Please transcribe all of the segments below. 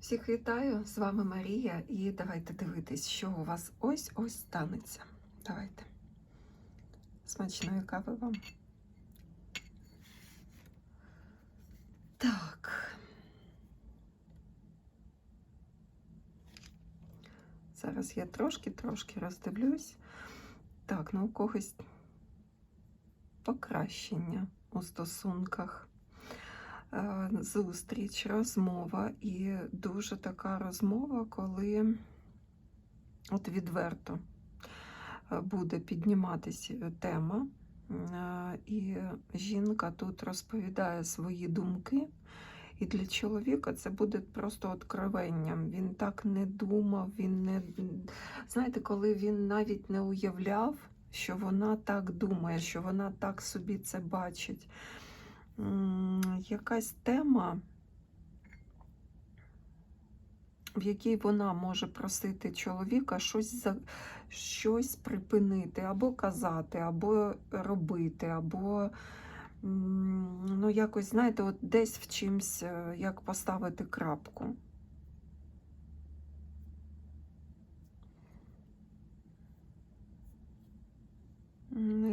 Всіх вітаю, з вами Марія, і давайте дивитись, що у вас ось-ось станеться. Давайте. Смачної кави вам. Так. Зараз я трошки-трошки роздивлюсь. Так, ну у когось покращення у стосунках. Е, зустріч, розмова, і дуже така розмова, коли от відверто е, буде підніматися тема, е, і жінка тут розповідає свої думки. І для чоловіка це буде просто откровенням. Він так не думав, він не знаєте, коли він навіть не уявляв, що вона так думає, що вона так собі це бачить якась тема, в якій вона може просити чоловіка щось за щось припинити, або казати, або робити, або ну, якось, знаєте, от десь в чимсь, е, як поставити крапку.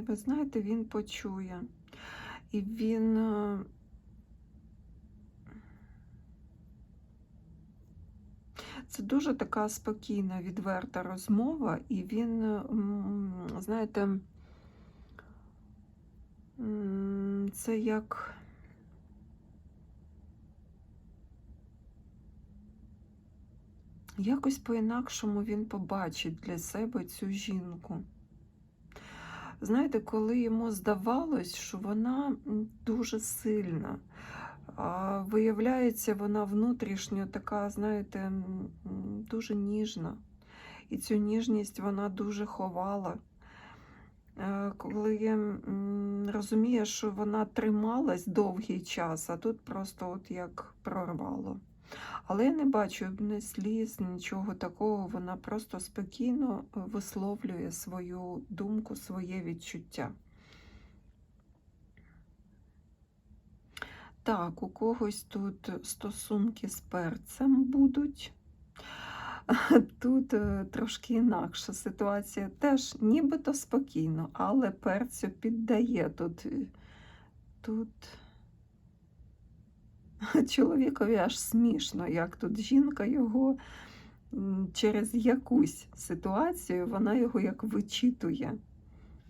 Ви знаєте, він почує. І він е, це дуже така спокійна, відверта розмова, і він, знаєте, це як якось по-інакшому він побачить для себе цю жінку. Знаєте, коли йому здавалось, що вона дуже сильна, а виявляється, вона внутрішньо така, знаєте, дуже ніжна. І цю ніжність вона дуже ховала. Е, коли розуміє, що вона трималась довгий час, а тут просто от як прорвало. Але я не бачу ні сліз, нічого такого. Вона просто спокійно е, висловлює свою думку, своє відчуття. Так, у когось тут стосунки з перцем будуть. Тут е, трошки інакша ситуація. Теж нібито спокійно, але перцю піддає тут. Е, тут чоловікові аж смішно, як тут жінка його через якусь ситуацію вона його як вичитує.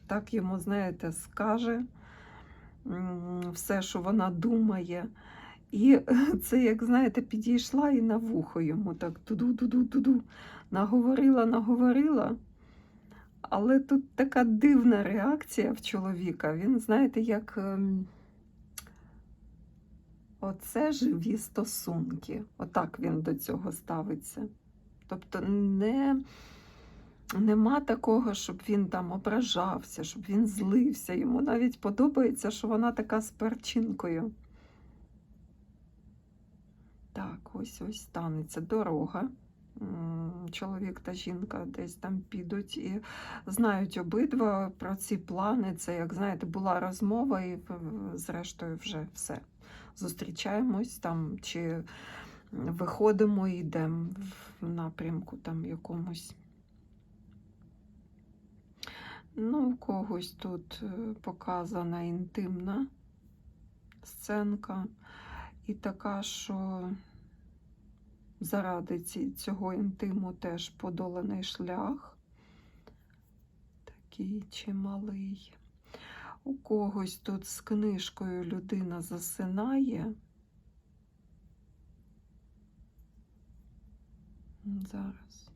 Так йому, знаєте, скаже все, що вона думає. І це, як знаєте, підійшла і на вухо йому так туду-туду-туду, наговорила, наговорила. Але тут така дивна реакція в чоловіка. Він, знаєте, як ем, Оце живі стосунки. Отак він до цього ставиться. Тобто не, нема такого, щоб він там ображався, щоб він злився. Йому навіть подобається, що вона така з перчинкою. Так, ось ось станеться дорога. Чоловік та жінка десь там підуть і знають обидва про ці плани. Це, як знаєте, була розмова, і зрештою вже все зустрічаємось там, чи виходимо і йдемо в напрямку там якомусь. Ну, у когось тут е, показана інтимна сценка, і така, що заради цього інтиму теж подоланий шлях, такий чималий. У когось тут з книжкою людина засинає. Зараз.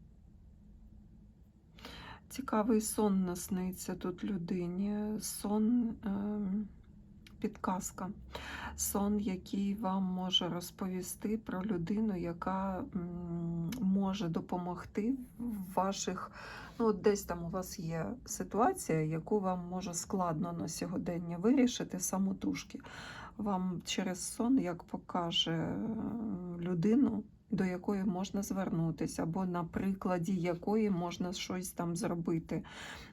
Цікавий сон насниться тут людині. Сон е, підказка. Сон, який вам може розповісти про людину, яка може допомогти в ваших Ну, Десь там у вас є ситуація, яку вам може складно на сьогодення вирішити самотужки. Вам через сон, як покаже людину, до якої можна звернутися, або на прикладі якої можна щось там зробити.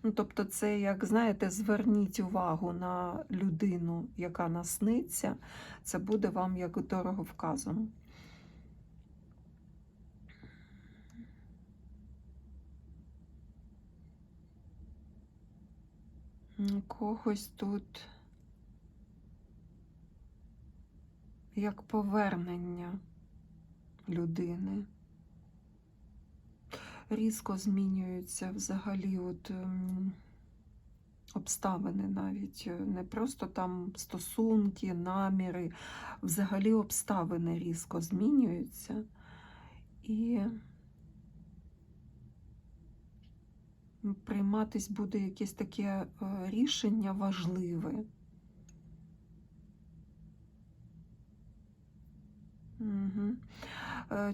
Ну, Тобто, це, як знаєте, зверніть увагу на людину, яка насниться, це буде вам як дорого вказано. Когось тут як повернення людини. Різко змінюються взагалі от, ем, обставини навіть. е, Не просто там стосунки, наміри, взагалі обставини різко змінюються. І прийматись буде якесь таке е, рішення важливе. Угу.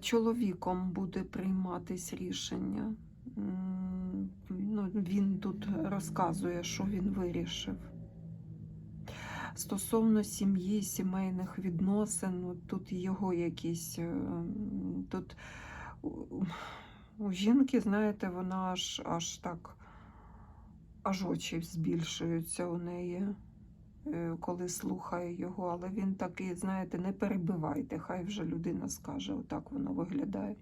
Чоловіком буде прийматись рішення. Ну, він тут розказує, що він вирішив. Стосовно сім'ї, сімейних відносин, тут його якісь. е, Тут у- жінки, знаєте, вона аж, аж так, аж очі збільшуються у неї, е, коли слухаю його, але він такий, знаєте, не перебивайте, хай вже людина скаже, отак воно виглядає.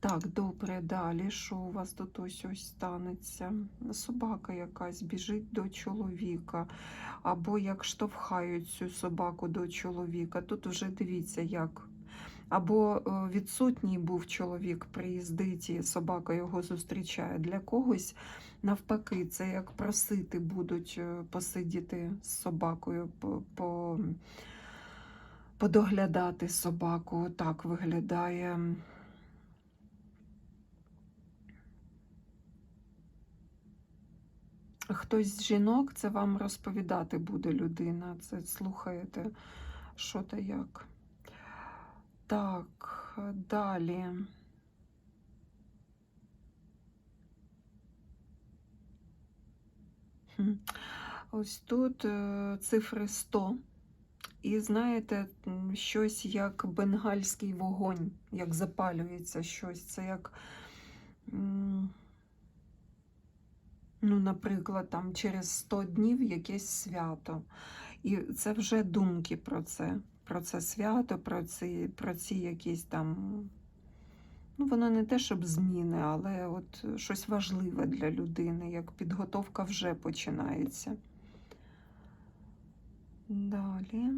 Так, добре, далі. Що у вас тут ось ось станеться? Собака якась біжить до чоловіка, або як штовхають цю собаку до чоловіка. Тут вже дивіться, як. Або е, відсутній був чоловік, приїздить і собака його зустрічає. Для когось, навпаки, це як просити будуть е, посидіти з собакою, по, по, подоглядати собаку. Так виглядає. Хтось з жінок це вам розповідати буде людина. Це слухаєте, що та як. Так, далі. Ось тут е, цифри 100. І знаєте, щось як бенгальський вогонь, як запалюється щось. Це як. Ну, наприклад, там через 100 днів якесь свято. І це вже думки про це, про це свято, про ці, про ці якісь там. Ну, воно не те, щоб зміни, але от щось важливе для людини, як підготовка вже починається. Далі.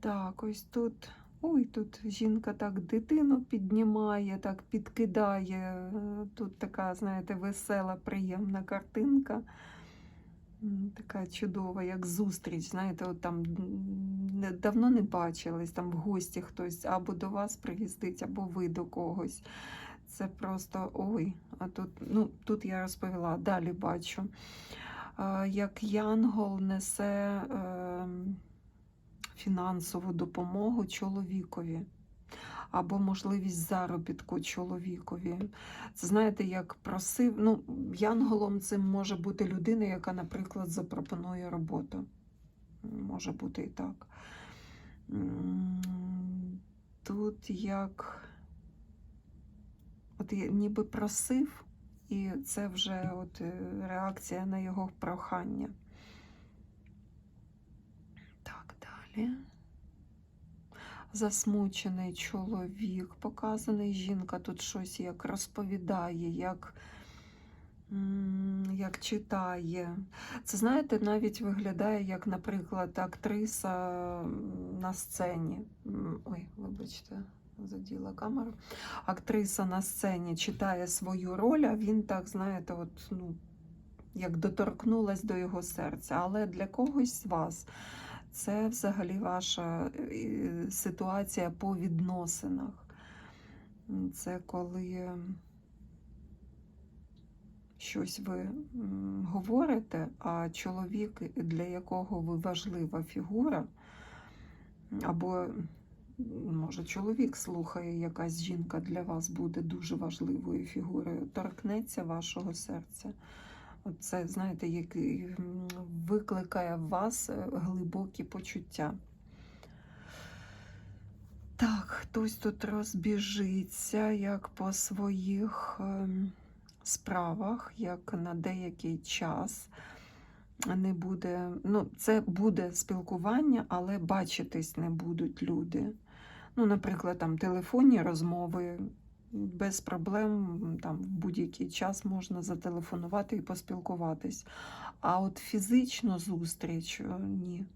Так, ось тут. Ой, тут жінка так дитину піднімає, так підкидає. Е, Тут така, знаєте, весела, приємна картинка. Така чудова, як зустріч. Знаєте, от там давно не бачились, там в гості хтось або до вас приїздить, або ви до когось. Це просто ой. А тут, ну, тут я розповіла, далі бачу. Е, Як Янгол несе. Фінансову допомогу чоловікові або можливість заробітку чоловікові. Це знаєте, як просив. Ну, янголом цим може бути людина, яка, наприклад, запропонує роботу. Може бути і так. Тут як от ніби просив, і це вже от е, реакція на його прохання. Так, далі. Засмучений чоловік, показаний жінка тут щось як розповідає, як, як читає. Це, знаєте, навіть виглядає як, наприклад, актриса на сцені. Ой, вибачте, заділа камеру. Актриса на сцені читає свою роль, а він так, знаєте, от, ну, як доторкнулась до його серця. Але для когось з вас це взагалі ваша е, ситуація по відносинах. Це коли щось ви говорите, а чоловік, для якого ви важлива фігура, або може чоловік слухає, якась жінка для вас буде дуже важливою фігурою, торкнеться вашого серця. Це, знаєте, який м, викликає в вас е, глибокі почуття. Так, хтось тут розбіжиться як по своїх ем, справах, як на деякий час. Не буде, ну, це буде спілкування, але бачитись не будуть люди. Ну, наприклад, там телефонні розмови без проблем, там в будь-який час можна зателефонувати і поспілкуватись. А от фізичну зустріч е, ні.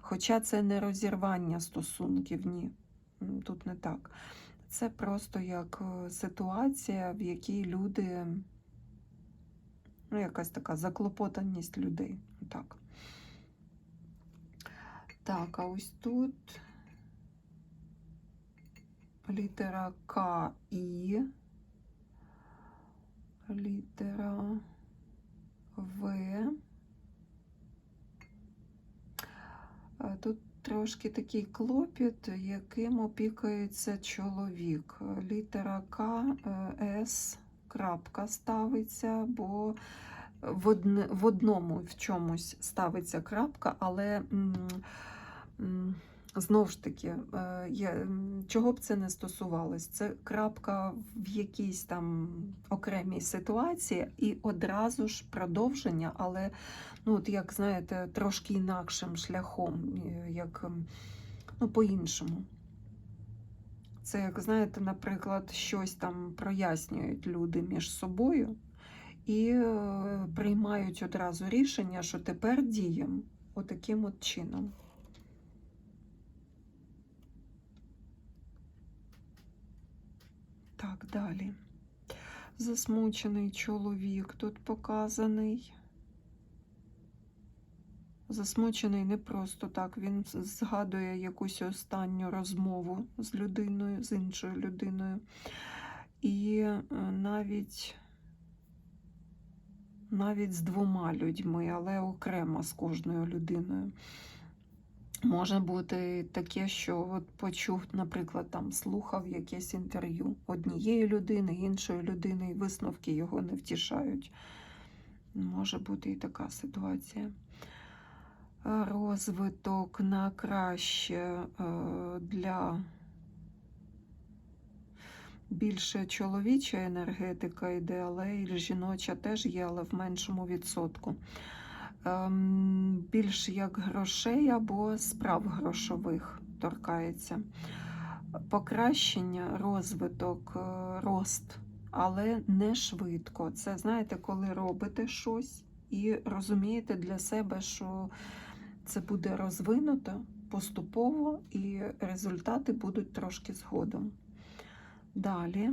Хоча це не розірвання стосунків, ні. Тут не так. Це просто як е, ситуація, в якій люди, ну, якась така заклопотаність людей. Так. Так, а ось тут літера К І, літера В. Е, Тут трошки такий клопіт, яким опікується чоловік. Літера К, е, С, крапка ставиться, бо в, одному в чомусь ставиться крапка, але знову ж таки, е, чого б це не стосувалось, це крапка в якійсь там окремій ситуації і одразу ж продовження, але ну, от як знаєте, трошки інакшим шляхом, е, як ну, по-іншому. Це, як знаєте, наприклад, щось там прояснюють люди між собою і е, приймають одразу рішення, що тепер діємо отаким от чином. Так, далі. Засмучений чоловік тут показаний. Засмучений не просто так. Він згадує якусь останню розмову з людиною, з іншою людиною. І е, навіть, навіть з двома людьми, але окремо з кожною людиною. Може бути таке, що от почув, наприклад, там слухав якесь інтерв'ю однієї людини, іншої людини, і висновки його не втішають. Може бути і така ситуація. Розвиток на краще е, для більше чоловіча енергетика йде, але і жіноча теж є, але в меншому відсотку. Ем, Більш як грошей або справ грошових торкається. Покращення, розвиток, е, рост, але не швидко. Це знаєте, коли робите щось і розумієте для себе, що це буде розвинуто поступово, і результати будуть трошки згодом. Далі.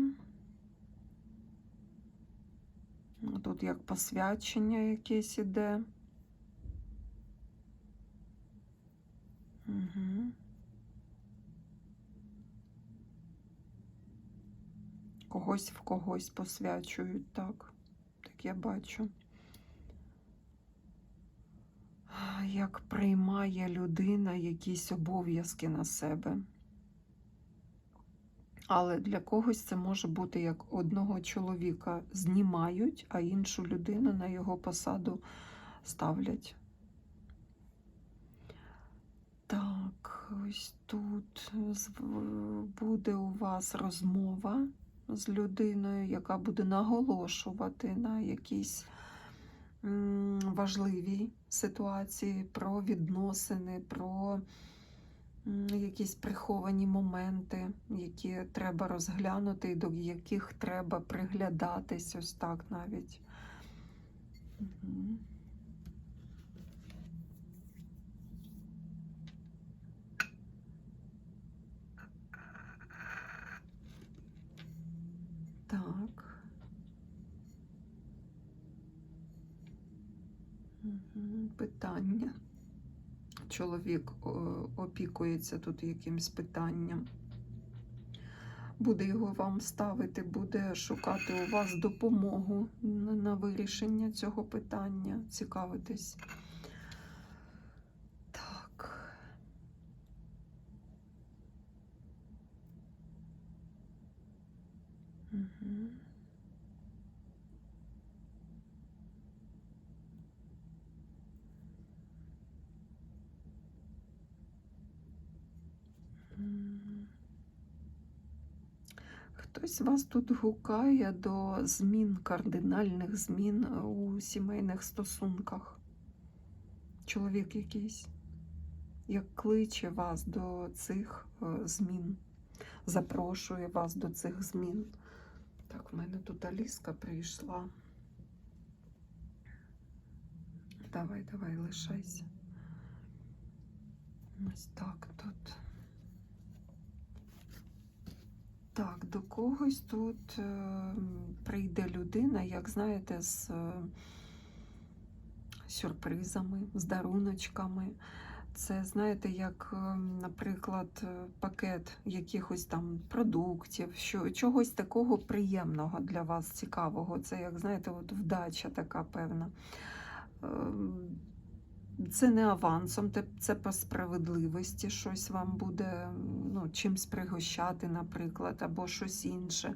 Тут як посвячення якесь іде. Угу. Когось в когось посвячують, так. Так я бачу. Як приймає людина якісь обов'язки на себе. Але для когось це може бути як одного чоловіка знімають, а іншу людину на його посаду ставлять. Так, ось тут буде у вас розмова з людиною, яка буде наголошувати на якійсь м, важливій ситуації, про відносини, про якісь приховані моменти, які треба розглянути і до яких треба приглядатись, ось так навіть. Питання. Чоловік опікується тут якимсь питанням. Буде його вам ставити, буде шукати у вас допомогу на вирішення цього питання, цікавитись. Так. Угу. М. Хтось вас тут гукає до змін, кардинальних змін у сімейних стосунках. Чоловік якийсь, як кличе вас до цих е, змін. запрошує вас до цих змін. Так, в мене тут Аліска прийшла. Давай, давай, лишайся. Ось так тут. Так, до когось тут е, прийде людина, як знаєте, з е, сюрпризами, з даруночками. Це, знаєте, як, е, наприклад, пакет якихось там продуктів, що, чогось такого приємного для вас, цікавого. Це, як знаєте, от вдача така певна. Це не авансом, це по справедливості щось вам буде ну, чимсь пригощати, наприклад, або щось інше.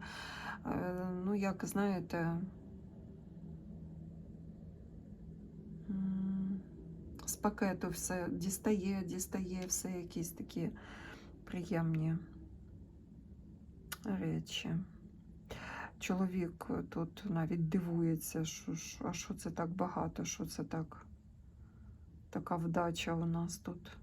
Е, Ну, як знаєте, з пакету все дістає, дістає все якісь такі приємні речі. Чоловік тут навіть дивується, що, а що це так багато, що це так, така вдача у нас тут.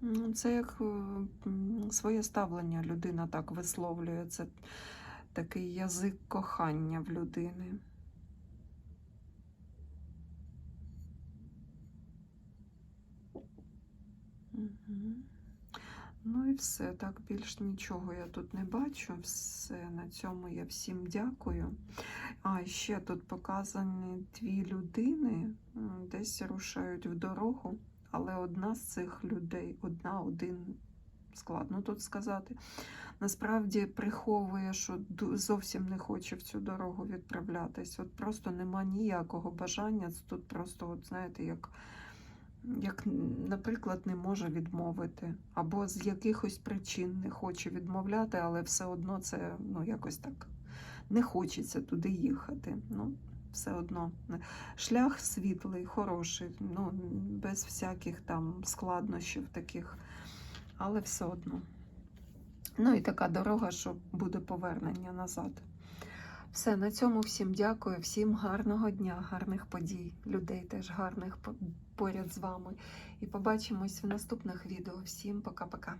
Ну, Це як е, своє ставлення людина так висловлює. Це такий язик кохання в людини. Мгм. Ну і все, так більш нічого я тут не бачу. Все, на цьому я всім дякую. А ще тут показані дві людини, десь рушають в дорогу, але одна з цих людей, одна, один, складно тут сказати, насправді приховує, що зовсім не хоче в цю дорогу відправлятись. От просто нема ніякого бажання. Тут просто, от знаєте, як як, наприклад, не може відмовити, або з якихось причин не хоче відмовляти, але все одно це ну, якось так не хочеться туди їхати. Ну, все одно. Шлях світлий, хороший, ну, без всяких там складнощів таких, але все одно. Ну і така дорога, що буде повернення назад. Все, на цьому всім дякую, всім гарного дня, гарних подій, людей теж гарних поряд з вами. І побачимось в наступних відео. Всім пока-пока.